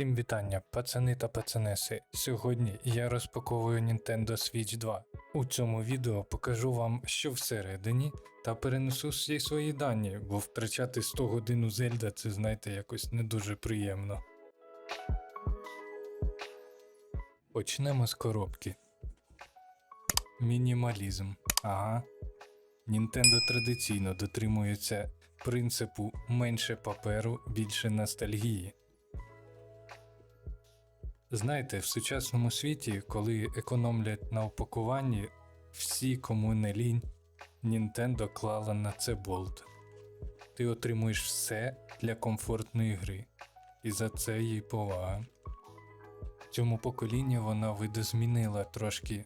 Усім вітання, пацани та пацанеси. Сьогодні я розпаковую Nintendo Switch 2. У цьому відео покажу вам, що всередині, та перенесу всі свої дані, бо втрачати 100 годин у Зельда це, знаєте, якось не дуже приємно. Почнемо з коробки. Мінімалізм. Ага. Nintendo традиційно дотримується принципу менше паперу, більше ностальгії. Знаєте, в сучасному світі, коли економлять на упакуванні, всі, кому не лінь, Nintendo клала на це болт. Ти отримуєш все для комфортної гри, і за це їй повага. Цьому поколінні вона видозмінила трошки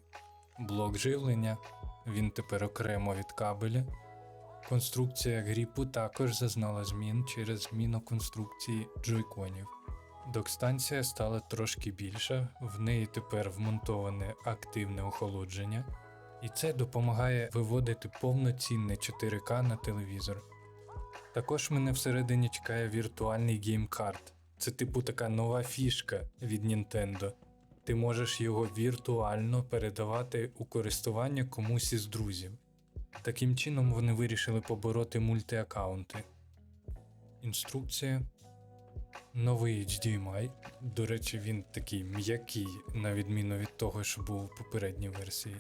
блок живлення, він тепер окремо від кабеля. Конструкція гріпу також зазнала змін через зміну конструкції джойконів. Док-станція стала трошки більша, в неї тепер вмонтоване активне охолодження, і це допомагає виводити повноцінне 4К на телевізор. Також мене всередині чекає віртуальний геймкарт. Це типу така нова фішка від Nintendo. Ти можеш його віртуально передавати у користування комусь із друзів. Таким чином вони вирішили побороти мультиаккаунти. Інструкція. Новий HDMI. До речі, він такий м'який, на відміну від того, що був у попередній версії.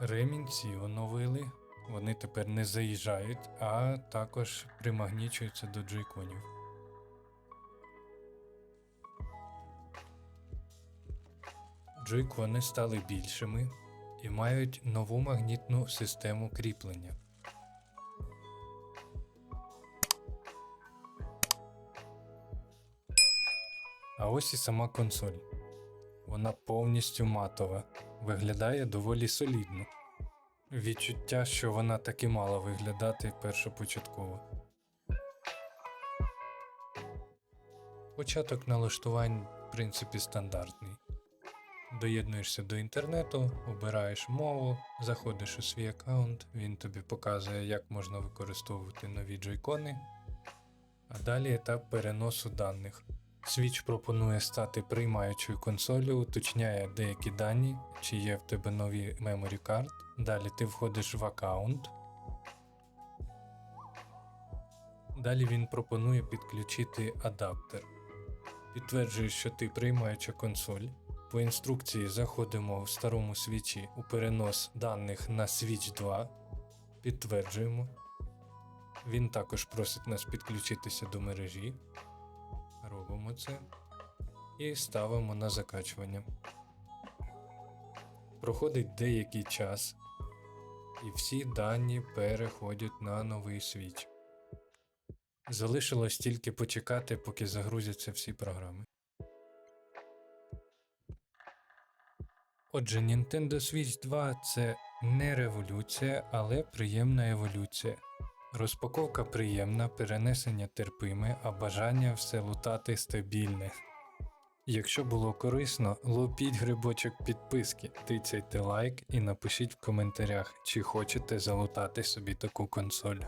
Ремінці оновили. Вони тепер не заїжджають, а також примагнічуються до джойконів. Джойкони стали більшими і мають нову магнітну систему кріплення. А ось і сама консоль. Вона повністю матова, виглядає доволі солідно. Відчуття, що вона таки мала виглядати першопочатково. Початок налаштувань, в принципі, стандартний. Доєднуєшся до інтернету, обираєш мову, заходиш у свій аккаунт, він тобі показує, як можна використовувати нові джойкони. А далі етап переносу даних. Switch пропонує стати приймаючою консолью, уточняє деякі дані, чи є в тебе нові memory card. Далі ти входиш в аккаунт. Далі він пропонує підключити адаптер. Підтверджує, що ти приймаюча консоль. По інструкції заходимо в старому свічі у перенос даних на Switch 2. Підтверджуємо. Він також просить нас підключитися до мережі. Робимо це і ставимо на закачування. Проходить деякий час, і всі дані переходять на новий свіч. Залишилось тільки почекати, поки загрузяться всі програми. Отже, Nintendo Switch 2 це не революція, але приємна еволюція. Розпаковка приємна, перенесення терпиме, а бажання все лутати стабільне. Якщо було корисно, лупіть грибочок підписки, тицяйте лайк і напишіть в коментарях, чи хочете залутати собі таку консоль.